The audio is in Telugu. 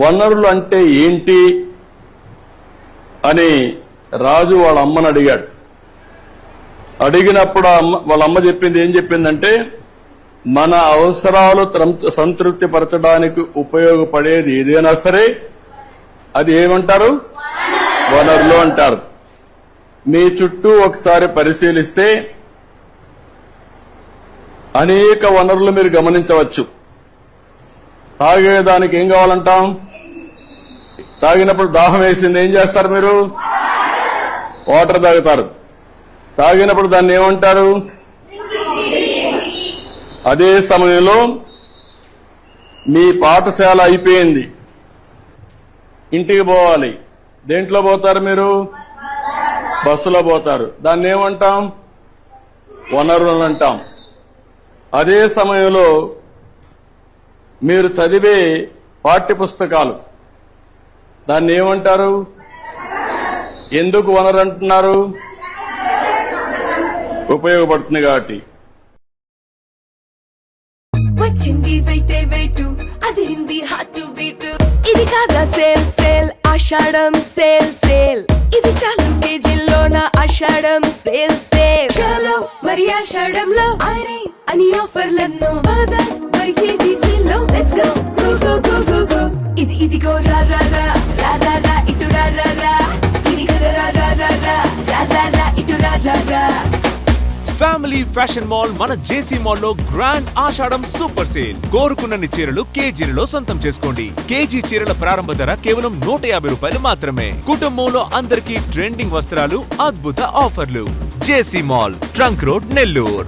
వనరులు అంటే ఏంటి అని రాజు వాళ్ళ అమ్మను అడిగాడు. అడిగినప్పుడు అమ్మ వాళ్ళ అమ్మ చెప్పింది ఏం చెప్పిందంటే మన అవసరాలు సంతృప్తి పరచడానికి ఉపయోగపడేది ఏదైనా సరే అది ఏమంటారు? వనరులు అంటారు. మీ చుట్టూ ఒకసారి పరిశీలిస్తే అనేక వనరులు మీరు గమనించవచ్చు. తాగేదానికి ఏం కావాలంటాం? తాగినప్పుడు దాహం వేసింది ఏం చేస్తారు మీరు? వాటర్ తాగుతారు. తాగినప్పుడు దాన్ని ఏమంటారు? అదే సమయంలో మీ పాఠశాల అయిపోయింది. ఇంటికి పోవాలి. దేంట్లో పోతారు మీరు? బస్సులో పోతారు. దాన్ని ఏమంటాం? వనరులు అంటాం. అదే సమయంలో మీరు చదివే పాఠ్య పుస్తకాలు దాన్ని ఏమంటారు? ఎందుకు వనరు అంటున్నారు ఉపయోగపడుతుంది కాబట్టి. వచ్చింది వెయిటే వెయిటు అది హిందీ హార్ట్ బీటు. ఇది కాదా sale sale Ashadham sale sale. ఇది చాలు కేజీల్లోన ఆషాఢం సేల్ సేల్. చలో మరి ఆషాఢంలో ఆరే అని ఆఫర్లన్నో పద ఇదిగో రా రా రా రా రా రా ఇటు రా రా రా ఇది కదా రా రా రా రా రా రా రా ఇటు రా రా రా ఫ్యామిలీ ఫ్యాషన్ మాల్ మన జేసీ మాల్లో గ్రాండ్ ఆషాఢం సూపర్ సేల్ కోరుకున్నన్ని చీరలు కేజీలలో సొంతం చేసుకోండి. కేజీ చీరల ప్రారంభ ధర కేవలం నూట యాభై రూపాయలు మాత్రమే. కుటుంబంలో అందరికీ ట్రెండింగ్ వస్త్రాలు అద్భుత ఆఫర్లు JC mall trunk road Nellore